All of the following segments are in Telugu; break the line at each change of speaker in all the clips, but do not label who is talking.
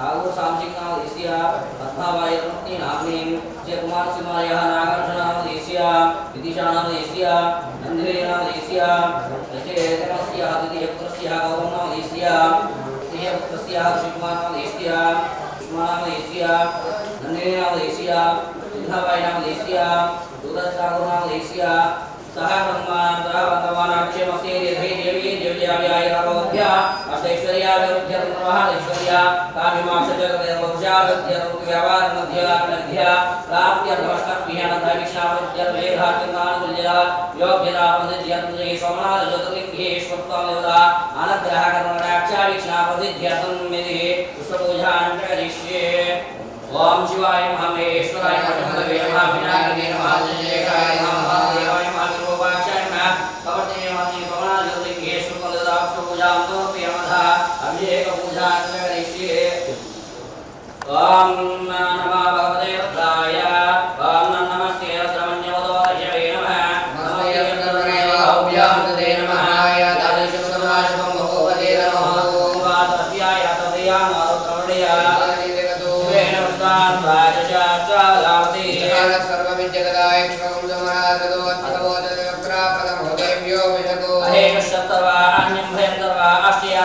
नागोसांसिकादेश्या पद्मावायरत्नी नाग्नीं जयकुमारसिंहायाः नागार्जुनामदेश्या विदिशानामदेश्या नन्दिरेनामदेश्या रचयेतमस्याः द्वितीयपुत्रस्याः गौरवनामदेश्या तृतीयपुत्रस्याः श्रीकुमारनामदेश्या सुष्मानामदेश्या नन्दिरेनामदेश्या सिंहाबायनामदेश्या दूरस्थागुरुनामदेश्या అమ్మా నాన్న నాథల పుణ్యక్షేత్రం ఓం శివాయ మహేశ్వరాయ మహదేవే నమః వినాయకే నమః విజయకాయ నమః దేవాయ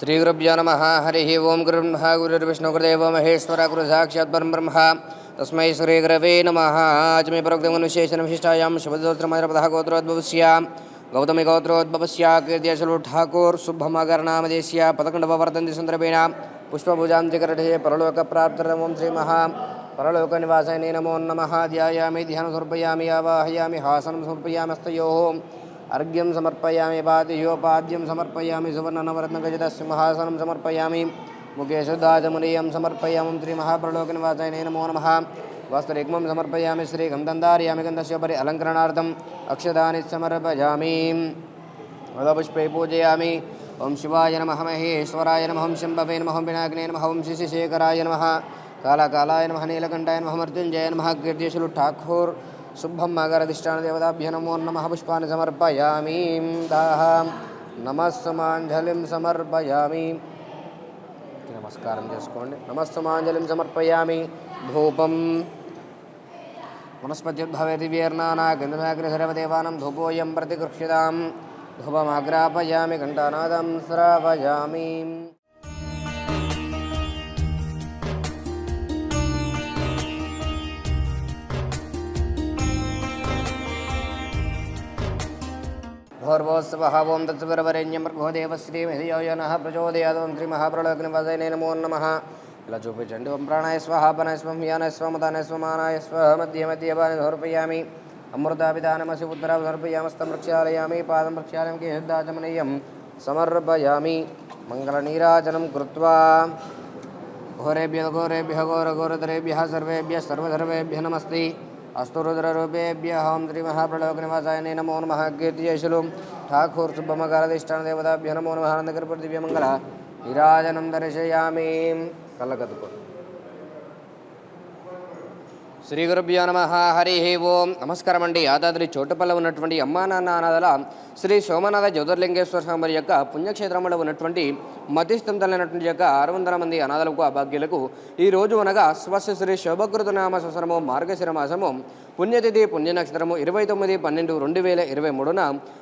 శ్రీగురుభ్యో నమ హరి ఓం గురుబ్రహ్మ గురుర్విష్ణుగురుదేవ మహేశ్వర గురు సాక్షాత్ పరం బ్రహ్మ తస్మై तस्मै श्रीगुरवे नमः अजमे प्रोक्तमनुशेषनं शिष्टायां शुभदोत्रमदपदः गोत्रोद्भवस्यां गौतमी गौत्रोद्भवस्या कीर्त्यशलु ठाकूर् शुभमगरनामदेश्या पदकण्डपवर्तन्ति सन्दर्भेण पुष्पभुजां चिकरटे परलोकप्राप्तरमं श्रीमः परलोकनिवासने नमो नमः ध्यायामि ध्यानं समर्पयामि आवाहयामि हासनं समर्पयामस्तयोः अर्घ्यं समर्पयामि पातियोपाद्यं समर्पयामि सुवर्णनवरत्नगजदस्य महासनं समर्पयामि ముఖేశుద్ధాచమునీయం సమర్పయామం శ్రీ మహాప్రలోక నివాసాయ మహాప్రలోకనివాసాయనే నమో నమ వస్త్రరిగ్మం సమర్పయామి శ్రీ గంధంధారయామి గంధస్యోపరి అలంకరణార్థం అక్షదాని సమర్పయామి వదపుష్పై పూజయామి ఓం శివాయ నమ మహేశ్వరాయ నమ హం శంభవే నమ హం వినాయకనే నమ ఓం శిశిశేఖరాయ నమ కాళాకాలాయ నమ నీలకంఠాయ నమ మృత్యుంజయ నమ కీర్తిశులు ఠాకూర్ శుభం మగరధిష్టాన దేవతాభ్య నమో నమ పుష్పాన్ని సమర్పయామి దాహం నమస్సుమాంజలిం సమర్పయామి నమస్కారం చేసుకోండి. నమస్తమాంజలిం సమర్పయామి. ధూపం. వనస్పత్యుద్భవేది వీర్నానా గంధమాగ్నిసర్వదేవానం ధూపోయం ప్రతిగృహ్యతాం. ధూపమాగ్రాపయామి ఘంటానాదం శ్రావయామి. भूर्भोस्वः ओं तत्सुरवरेण्यमर्घोदेवश्रीमिधियो यो नः प्रचोदयादोन्त्री महाप्रलग्निवदने नमो नमः लचोपि चण्डि ओं प्राणाय स्वाहापनाय स्वं स्व स्वमदानाय स्व मध्य मध्ये मध्ये पाने समर्पयामि अमृताभिधानमसि पुत्रा समर्पयामस्तं प्रक्षालयामि पादं प्रक्षालयं केशुद्धाचमनीयं समर्पयामि मङ्गलनीराजनं कृत्वा घोरेभ्य घोरेभ्यः घोरघोरधरेभ्यः नमस्ते अस्तु रुद्ररूपेभ्यः ओं श्रीमहाप्रलोकनिवासाय नमो नमः कीर्तिजयशुलुं ठाकुर सुब्बमकाराधिष्ठानदेवताभ्यः नमो नमः आनन्दकरप्रदिव्यमङ्गल विराजनं दर्शयामि कल्लकतुको శ్రీ గురుభ్యో నమ హరి ఓం. నమస్కారం అండి యాదాద్రి చోటుపల్ల ఉన్నటువంటి అమ్మా నాన్న అనాథల శ్రీ సోమనాథ జ్యోతిర్లింగేశ్వర స్వామి యొక్క పుణ్యక్షేత్రంలో ఉన్నటువంటి మతిస్థితులైనటువంటి యొక్క ఆరు వందల మంది అనాథలకు అభాగ్యులకు ఈ రోజు అనగా స్వస్య శ్రీ శోభకృత నామ సంవత్సరము మార్గశిర మాసము. పుణ్యతిథి పుణ్య నక్షత్రము ఇరవై తొమ్మిది పన్నెండు రెండు వేల ఇరవై మూడున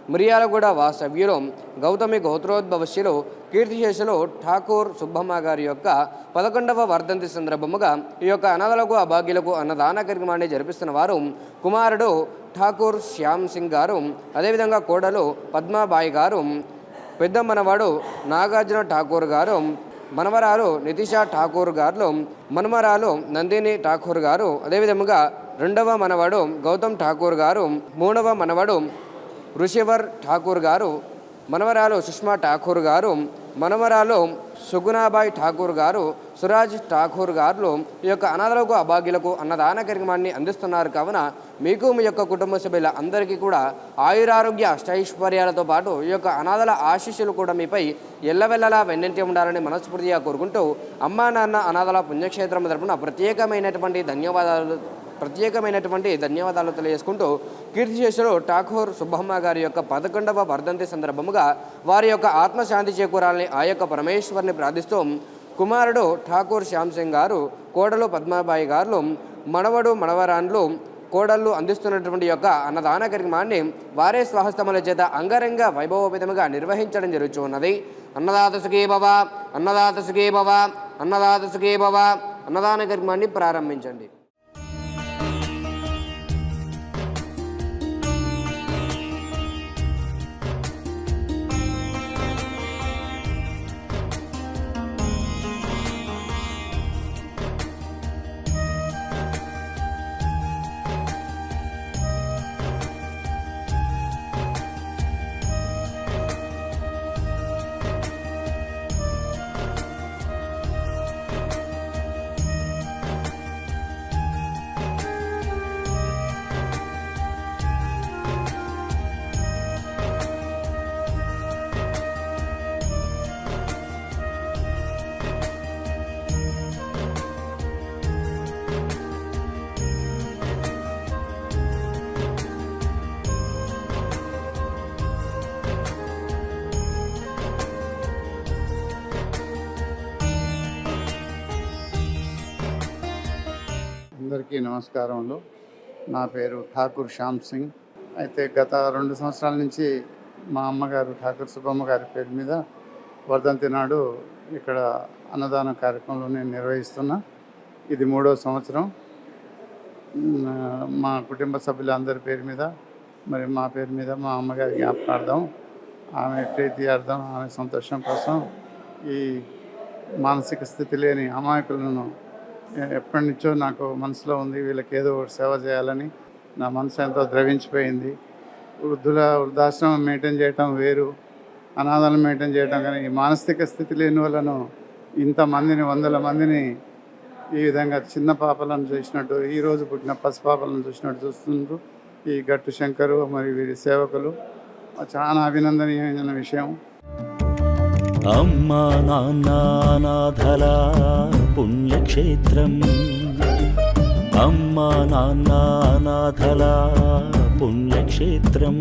మిరియాలగూడ వాసవ్యులు గౌతమి గోత్రోద్భవశ్యులు కీర్తిశేషులు ఠాకూర్ సుబ్బమ్మ గారి యొక్క పదకొండవ వర్ధంతి సందర్భముగా ఈ యొక్క అనాథలకు అభాగ్యులకు అన్నదాన కార్యక్రమాన్ని జరిపిస్తున్న వారు కుమారుడు ఠాకూర్ శ్యామ్ సింగ్ గారు అదేవిధంగా కోడలు పద్మాబాయి గారు పెద్ద మనవాడు నాగార్జున ఠాకూర్ గారు మనవరాలు నితిషా ఠాకూర్ గారు మనమరాలు నందిని ఠాకూర్ గారు అదేవిధముగా రెండవ మనవడు గౌతమ్ ఠాకూర్ గారు మూడవ మనవడు ఋషివర్ ఠాకూర్ గారు మనవరాలు సుష్మా ఠాకూర్ గారు మనవరాలు సుగుణాబాయి ఠాకూర్ గారు సురాజ్ ఠాకూర్ గారు ఈ యొక్క అనాథలకు అభాగ్యులకు అన్నదాన కార్యక్రమాన్ని అందిస్తున్నారు. కావున మీకు మీ యొక్క కుటుంబ సభ్యుల అందరికీ కూడా ఆయురారోగ్య అష్టైశ్వర్యాలతో పాటు ఈ యొక్క అనాథల ఆశీస్సులు కూడా మీపై ఎల్లవెల్లలా వెన్నంటి ఉండాలని మనస్ఫూర్తిగా కోరుకుంటూ అమ్మా నాన్న అనాథల పుణ్యక్షేత్రం తరపున ప్రత్యేకమైనటువంటి ధన్యవాదాలు ప్రత్యేకమైనటువంటి ధన్యవాదాలు తెలియజేసుకుంటూ కీర్తిశేషులు ఠాకూర్ సుబ్బమ్మ గారి యొక్క పదకొండవ వర్ధంతి సందర్భముగా వారి యొక్క ఆత్మశాంతి చేకూరాలని ఆ యొక్క పరమేశ్వరిని ప్రార్థిస్తూ కుమారుడు ఠాకూర్ శ్యామ్ సింగ్ గారు కోడలు పద్మాబాయి గారు మనవడు మనవరాన్లు కోడళ్ళు అందిస్తున్నటువంటి యొక్క అన్నదాన కార్యక్రమాన్ని వారే స్వహస్తముల చేత అంగరంగ వైభవోపేతముగా నిర్వహించడం జరుగుతున్నది అన్నదాత సుఖీభవ అన్నదాత సుఖీభవ అన్నదాత సుఖీభవ అన్నదాన కార్యక్రమాన్ని ప్రారంభించండి.
అందరికీ నమస్కారములు. నా పేరు ఠాకూర్ శ్యామ్ సింగ్. అయితే గత రెండు సంవత్సరాల నుంచి మా అమ్మగారు ఠాకూర్ సుబ్బమ్మ గారి పేరు మీద వర్ధంతి నాడు ఇక్కడ అన్నదాన కార్యక్రమంలో నేను నిర్వహిస్తున్నా. ఇది మూడో సంవత్సరం. మా కుటుంబ సభ్యులందరి పేరు మీద మరి మా పేరు మీద మా అమ్మగారి జ్ఞాపకార్థం ఆమె ప్రీతి అర్థం ఆమె సంతోషం కోసం ఈ మానసిక స్థితి లేని అమాయకులను ఎప్పటి నుంచో నాకు మనసులో ఉంది వీళ్ళకి ఏదో ఒకటి సేవ చేయాలని. నా మనసు ఎంతో ద్రవించిపోయింది. వృద్ధుల వృద్ధాశ్రమం మెయింటైన్ చేయటం వేరు. అనాథాలను మెయింటైన్ చేయటం కానీ ఈ మానసిక స్థితి లేని వాళ్ళను ఇంతమందిని వందల మందిని ఈ విధంగా చిన్న పాపలను చూసినట్టు ఈరోజు పుట్టిన పసిపాపలను చూసినట్టు చూస్తున్నారు ఈ గట్టు శంకరు మరియు వీరి సేవకులు. చాలా అభినందనీయమైన విషయం.
అమ్మా నాన్న పుణ్యక్షేత్రం. అమ్మా నాన్న అనాథల పుణ్యక్షేత్రం.